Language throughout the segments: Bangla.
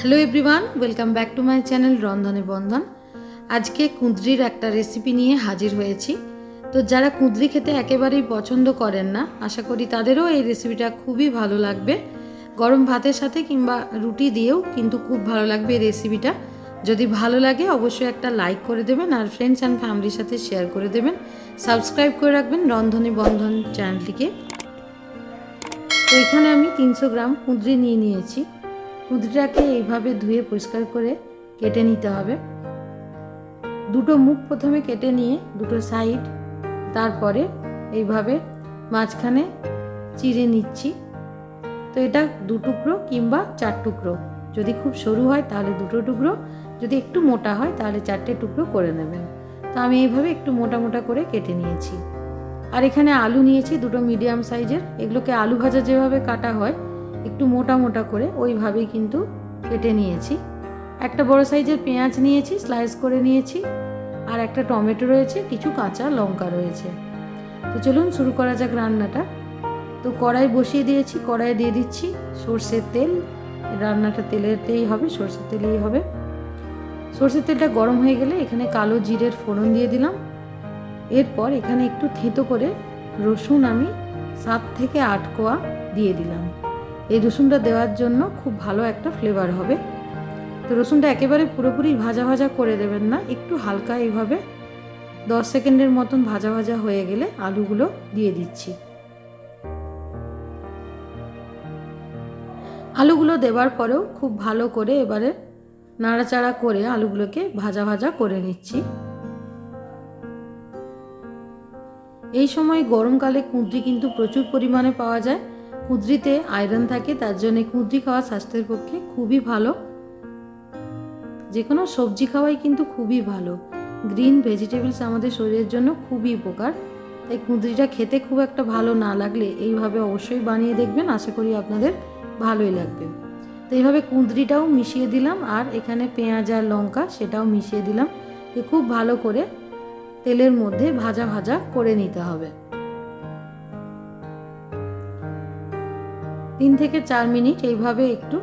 Hello everyone welcome back to my channel রন্ধনে বন্ধন আজকে কুঁদরির একটা রেসিপি নিয়ে হাজির হয়েছি। তো যারা কুঁদরি খেতে একেবারেই পছন্দ করেন না, আশা করি তাদেরও এই রেসিপিটা খুবই ভালো লাগবে। গরম ভাতের সাথে কিংবা রুটি দিয়েও কিন্তু খুব ভালো লাগবে এই রেসিপিটা যদি ভালো লাগে অবশ্যই একটা লাইক করে দেবেন আর ফ্রেন্ডস অ্যান্ড ফ্যামিলির সাথে শেয়ার করে দেবেন। সাবস্ক্রাইব করে রাখবেন রন্ধনী বন্ধন চ্যানেলটিকে তো এখানে আমি তিনশো গ্রাম কুঁদরি নিয়ে নিয়েছি। কুঁদরিটাকে এইভাবে ধুয়ে পরিষ্কার করে কেটে নিতে হবে। দুটো মুখ প্রথমে কেটে নিয়ে দুটো সাইড, তারপরে এইভাবে মাঝখানে চিড়ে নিচ্ছি। তো এটা দু টুকরো কিংবা চার টুকরো। যদি খুব সরু হয় তাহলে দুটো টুকরো, যদি একটু মোটা হয় তাহলে চারটে টুকরো করে নেবেন। তো আমি এইভাবে একটু মোটা মোটা করে কেটে নিয়েছি। আর এখানে আলু নিয়েছি, দুটো মিডিয়াম সাইজের। এগুলোকে আলু ভাজা যেভাবে কাটা হয় একটু মোটা মোটা করে ওইভাবেই কিন্তু কেটে নিয়েছি। একটা বড় সাইজের পেঁয়াজ নিয়েছি স্লাইস করে নিয়েছি, আর একটা টমেটো রয়েছে, কিছু কাঁচা লঙ্কা রয়েছে। তো চলুন শুরু করা যাক রান্নাটা। তো কড়াই বসিয়ে দিয়েছি কড়াই দিয়ে দিচ্ছি সর্ষের তেল। রান্নাটা তেলেতেই হবে, সর্ষের তেলেই হবে। সর্ষের তেলটা গরম হয়ে গেলে এখানে কালো জিরের ফোড়ন দিয়ে দিলাম। এরপর এখানে একটু থেঁতো করে রসুন আমি সাত থেকে আট কোয়া দিয়ে দিলাম। এই রসুনটা দেওয়ার জন্য খুব ভালো একটা ফ্লেভার হবে। তো রসুনটা একেবারে পুরোপুরি ভাজা ভাজা করে দেবেন না, একটু হালকা এইভাবে দশ সেকেন্ডের মতন ভাজা ভাজা হয়ে গেলে আলুগুলো দিয়ে দিচ্ছি। আলুগুলো দেওয়ার পরেও খুব ভালো করে এবারে নাড়াচাড়া করে আলুগুলোকে ভাজা ভাজা করে নিচ্ছি। এই সময় গরমকালে কুঁদরি কিন্তু প্রচুর পরিমাণে পাওয়া যায় কুঁদরিতে আয়রন থাকে, তার জন্য কুঁদরি খাওয়া স্বাস্থ্যের পক্ষে খুবই ভালো। যে কোনো সবজি খাওয়াই কিন্তু খুবই ভালো। গ্রিন ভেজিটেবলস আমাদের শরীরের জন্য খুবই উপকার। তাই কুঁদরিটা খেতে খুব একটা ভালো না লাগলে এইভাবে অবশ্যই বানিয়ে দেখবেন, আশা করি আপনাদের ভালোই লাগবে। তো এইভাবে কুঁদরিটাও মিশিয়ে দিলাম, আর এখানে পেঁয়াজ আর লঙ্কা সেটাও মিশিয়ে দিলাম। খুব ভালো করে তেলের মধ্যে ভাজা ভাজা করে নিতে হবে। তিন থেকে চার মিনিট এইভাবে একটু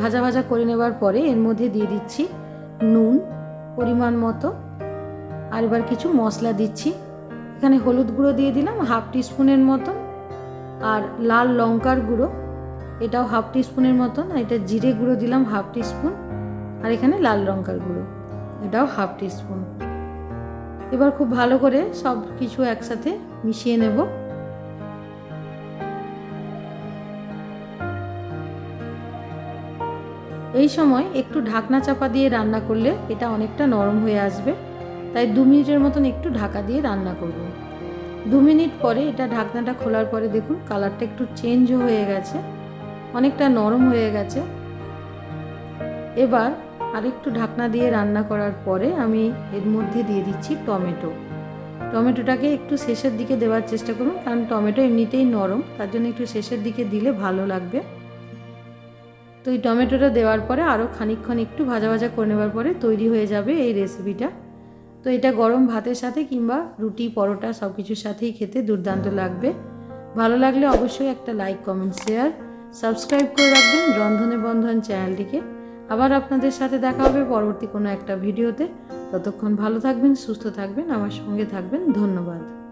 ভাজা ভাজা করে নেবার পরে এর মধ্যে দিয়ে দিচ্ছি নুন পরিমাণ মতো। আর এবার কিছু মশলা দিচ্ছি। এখানে হলুদ গুঁড়ো দিয়ে দিলাম হাফ টিস্পুনের মতন। আর লাল লঙ্কার গুঁড়ো, এটাও হাফ টিস্পুনের মতন। আর এটা জিরে গুঁড়ো দিলাম হাফ টিস্পুন। আর এখানে লাল লঙ্কার গুঁড়ো, এটাও হাফ টিস্পুন। এবার খুব ভালো করে সব কিছু একসাথে মিশিয়ে নেব। এই সময় একটু ঢাকনা চাপা দিয়ে রান্না করলে এটা অনেকটা নরম হয়ে আসবে। তাই দু মিনিটের মতন একটু ঢাকা দিয়ে রান্না করব। দু মিনিট পরে এটা ঢাকনাটা খোলার পরে দেখুন কালারটা একটু চেঞ্জ হয়ে গেছে, অনেকটা নরম হয়ে গেছে। এবার আরেকটু ঢাকনা দিয়ে রান্না করার পরে আমি এর মধ্যে দিয়ে দিচ্ছি টমেটো। টমেটোটাকে একটু শেষের দিকে দেওয়ার চেষ্টা করুন, কারণ টমেটো এমনিতেই নরম, তার জন্য একটু শেষের দিকে দিলে ভালো লাগবে। তো এই টমেটোটা দেওয়ার পরে আরও খানিকক্ষণ একটু ভাজা ভাজা করে নেওয়ার পরে তৈরি হয়ে যাবে এই রেসিপিটা তো এটা গরম ভাতের সাথে কিংবা রুটি, পরোটা সব কিছুর সাথেই খেতে দুর্দান্ত লাগবে। ভালো লাগলে অবশ্যই একটা লাইক কমেন্ট শেয়ার সাবস্ক্রাইব করে রাখবেন রন্ধনে বন্ধন চ্যানেলটিকে। আবার আপনাদের সাথে দেখা হবে পরবর্তী কোনো একটা ভিডিওতে। ততক্ষণ ভালো থাকবেন, সুস্থ থাকবেন, আমার সঙ্গে থাকবেন। ধন্যবাদ।